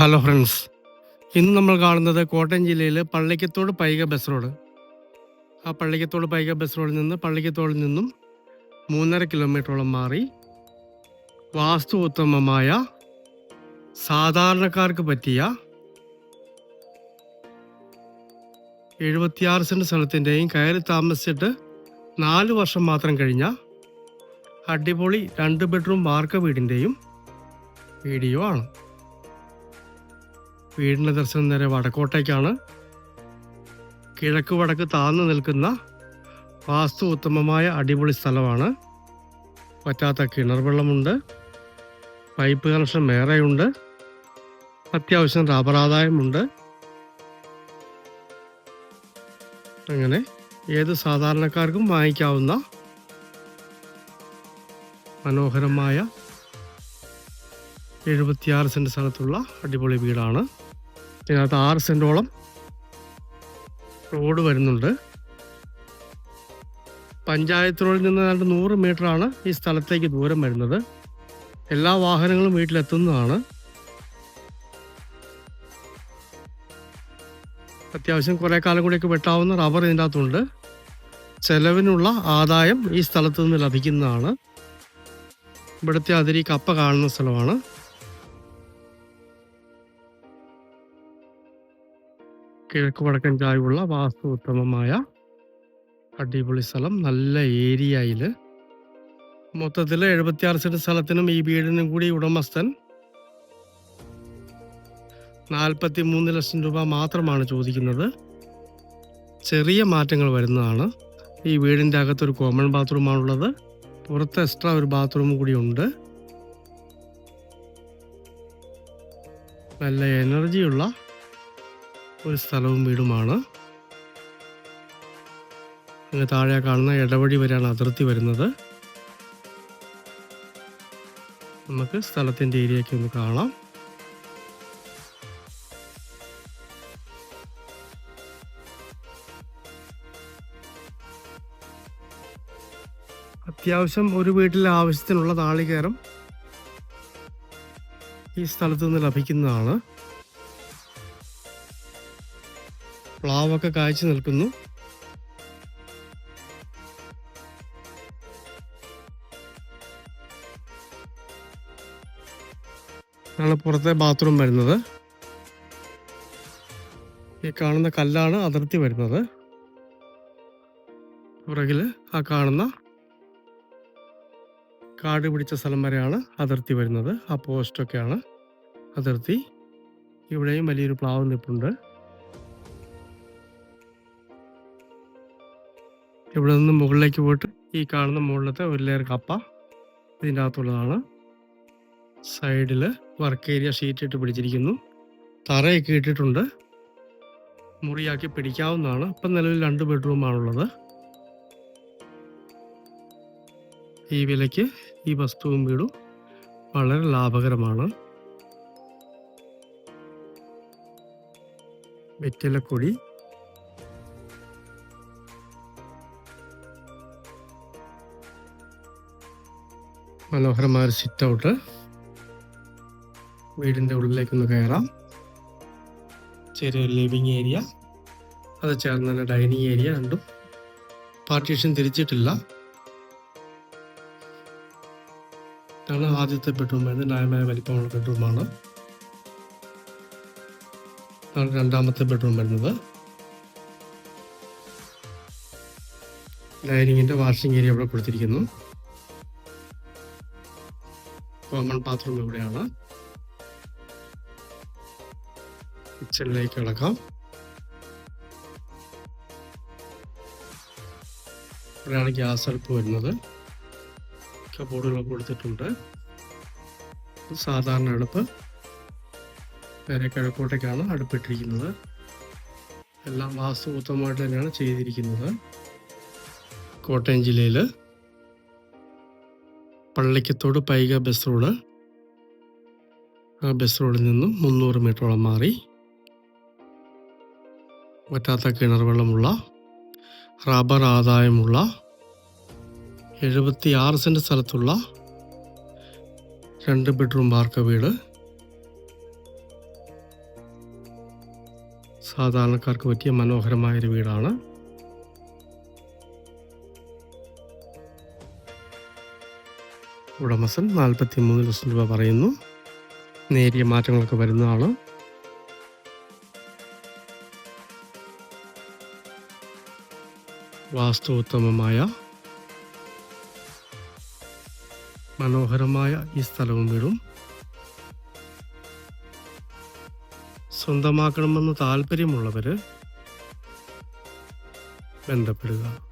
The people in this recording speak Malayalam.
ഹലോ ഫ്രണ്ട്സ് ഇന്ന് നമ്മൾ കാണുന്നത് കോട്ടയം ജില്ലയിൽ പള്ളിക്കത്തോട് പൈക ബസ് റോഡ് ആ പള്ളിക്കത്തോട് പൈക ബസ് റോഡിൽ നിന്ന് പള്ളിക്കത്തോടിൽ നിന്നും മൂന്നര കിലോമീറ്ററോളം മാറി വാസ്തു ഉത്തമമായ സാധാരണക്കാർക്ക് പറ്റിയ എഴുപത്തിയാറ് സെന്റ് സ്ഥലത്തിന്റെയും കയറി താമസിച്ചിട്ട് നാല് വർഷം മാത്രം കഴിഞ്ഞ അടിപൊളി രണ്ട് ബെഡ്റൂം വാർക്ക വീടിന്റെയും വീഡിയോ ആണ്. വീടിന്റെ ദർശനം നേരെ വടക്കോട്ടേക്കാണ്. കിഴക്ക് വടക്ക് താഴ്ന്നു നിൽക്കുന്ന വാസ്തു ഉത്തമമായ അടിപൊളി സ്ഥലമാണ്. പറ്റാത്ത കിണർ വെള്ളമുണ്ട് പൈപ്പ് കണക്ഷൻ വേറെയുണ്ട്. അത്യാവശ്യം റബ്ബർ ആദായമുണ്ട്. അങ്ങനെ ഏത് സാധാരണക്കാർക്കും വാങ്ങിക്കാവുന്ന മനോഹരമായ എഴുപത്തിയാറ് സെന്റ് സ്ഥലത്തുള്ള അടിപൊളി വീടാണ്. ഇതിനകത്ത് ആറ് സെന്റോളം റോഡ് വരുന്നുണ്ട്. പഞ്ചായത്ത് റോഡിൽ നിന്ന് ഏതാണ്ട് നൂറ് മീറ്ററാണ് ഈ സ്ഥലത്തേക്ക് ദൂരം വരുന്നത്. എല്ലാ വാഹനങ്ങളും വീട്ടിലെത്തുന്നതാണ്. അത്യാവശ്യം കുറേ കാലം കൂടിയൊക്കെ വെട്ടാവുന്ന റബ്ബർ ഇതിന്റെ അകത്തുണ്ട് ചെലവിനുള്ള ആദായം ഈ സ്ഥലത്ത് നിന്ന് ലഭിക്കുന്നതാണ്. ഇവിടുത്തെ അതിരി കപ്പ കാണുന്ന സ്ഥലമാണ്. കിഴക്ക് വടക്കൻ ചായ്വുള്ള വാസ്തു ഉത്തമമായ അടിപൊളി സ്ഥലം നല്ല ഏരിയയിൽ മൊത്തത്തിൽ എഴുപത്തിയാറ് സെന്റ് സ്ഥലത്തിനും ഈ വീടിനും കൂടി ഉടമസ്ഥൻ. നാൽപ്പത്തി മൂന്ന് ലക്ഷം രൂപ മാത്രമാണ് ചോദിക്കുന്നത്. ചെറിയ മാറ്റങ്ങൾ വരുന്നതാണ്. ഈ വീടിന്റെ അകത്തൊരു കോമൺ ബാത്റൂമാണുള്ളത്. പുറത്ത് എക്സ്ട്രാ ഒരു ബാത്റൂം കൂടി ഉണ്ട്. നല്ല എനർജിയുള്ള ഒരു സ്ഥലവും വീടുമാണ്. അങ്ങ് താഴെ കാണുന്ന ഇടവഴി വരെയാണ് അതിർത്തി വരുന്നത്. നമുക്ക് സ്ഥലത്തിന്റെ ഏരിയയ്ക്ക് ഒന്ന് കാണാം. അത്യാവശ്യം ഒരു വീട്ടിലെ ആവശ്യത്തിനുള്ള താളികേരം ഈ സ്ഥലത്ത് നിന്ന് ലഭിക്കുന്നതാണ്. പ്ലാവൊക്കെ കാഴ്ച നിൽക്കുന്നു. ആണ് പുറത്തെ ബാത്റൂം വരുന്നത്. ഈ കാണുന്ന കല്ലാണ് അതിർത്തി വരുന്നത്. പുറകിൽ ആ കാണുന്ന കാട് പിടിച്ച സ്ഥലം വരെയാണ് അതിർത്തി വരുന്നത്. ആ പോസ്റ്റൊക്കെയാണ് അതിർത്തി. ഇവിടെയും വലിയൊരു പ്ലാവ് നിൽപ്പുണ്ട് ഇവിടെ നിന്ന് മുകളിലേക്ക് പോയിട്ട് ഈ കാണുന്ന മുകളിലത്തെ ഒരു ലെയർ കപ്പ ഇതിന്റെ അകത്തുള്ളതാണ്. സൈഡിൽ വർക്ക് ഏരിയ ഷീറ്റ് ഇട്ട് പിടിച്ചിരിക്കുന്നു. തറയൊക്കെ ഇട്ടിട്ടുണ്ട്. മുറിയാക്കി പിടിക്കാവുന്നതാണ്. ഇപ്പം നിലവിൽ രണ്ട് ബെഡ്റൂമാണുള്ളത് ഈ വിലയ്ക്ക് ഈ വസ്തുവും വീടും വളരെ ലാഭകരമാണ്. വെറ്റിലക്കൊടി മനോഹരമായ ഒരു സിറ്റ് ഔട്ട് വീടിന്റെ ഉള്ളിലേക്കൊന്ന് കയറാം. ചെറിയൊരു ലിവിങ് ഏരിയ അത് ചേർന്ന് തന്നെ ഡൈനിങ് ഏരിയ രണ്ടും. പാർട്ടീഷൻ തിരിച്ചിട്ടില്ല. ഇതാണ് ആദ്യത്തെ ബെഡ്റൂം വരുന്നത് ന്യായമായ വലിപ്പമുള്ള ബെഡ്റൂമാണ് ഇതാണ് രണ്ടാമത്തെ ബെഡ്റൂം വരുന്നത്. ഡൈനിങ്ങിന്റെ വാഷിംഗ് ഏരിയ ഇവിടെ കൊടുത്തിരിക്കുന്നു. കോമൺ ബാത്റൂം ഇവിടെയാണ്. കിച്ചണിലേക്ക് കിടക്കാം. ഇവിടെയാണ് ഗ്യാസ് അടുപ്പ് വരുന്നത്. കബോർഡുകളൊക്കെ കൊടുത്തിട്ടുണ്ട്. സാധാരണ അടുപ്പ്. നേരെ കിഴക്കോട്ടേക്കാണ് അടുപ്പിട്ടിരിക്കുന്നത്. എല്ലാം വാസ്തുപൂത്തമായിട്ട് തന്നെയാണ് ചെയ്തിരിക്കുന്നത്. കോട്ടയം ജില്ലയിൽ പള്ളിക്കത്തോട് പൈക ബസ് റോഡ്. ആ ബസ് റോഡിൽ നിന്നും മുന്നൂറ് മീറ്ററോളം മാറി വറ്റാത്ത കിണർ വെള്ളമുള്ള റബ്ബർ ആദായമുള്ള എഴുപത്തി ആറ് സെന്റ് സ്ഥലത്തുള്ള രണ്ട് ബെഡ്റൂം വാർക്ക വീട്. സാധാരണക്കാർക്ക് പറ്റിയ മനോഹരമായൊരു വീടാണ്. ഉടമസ്ഥൻ നാൽപ്പത്തി മൂന്ന് ലക്ഷം രൂപ പറയുന്നു. നേരിയ മാറ്റങ്ങളൊക്കെ വരുന്നതാണ് വാസ്തു ഉത്തമമായ മനോഹരമായ ഈ സ്ഥലവും വീടും സ്വന്തമാക്കണമെന്ന് താല്പര്യമുള്ളവർ ബന്ധപ്പെടുക.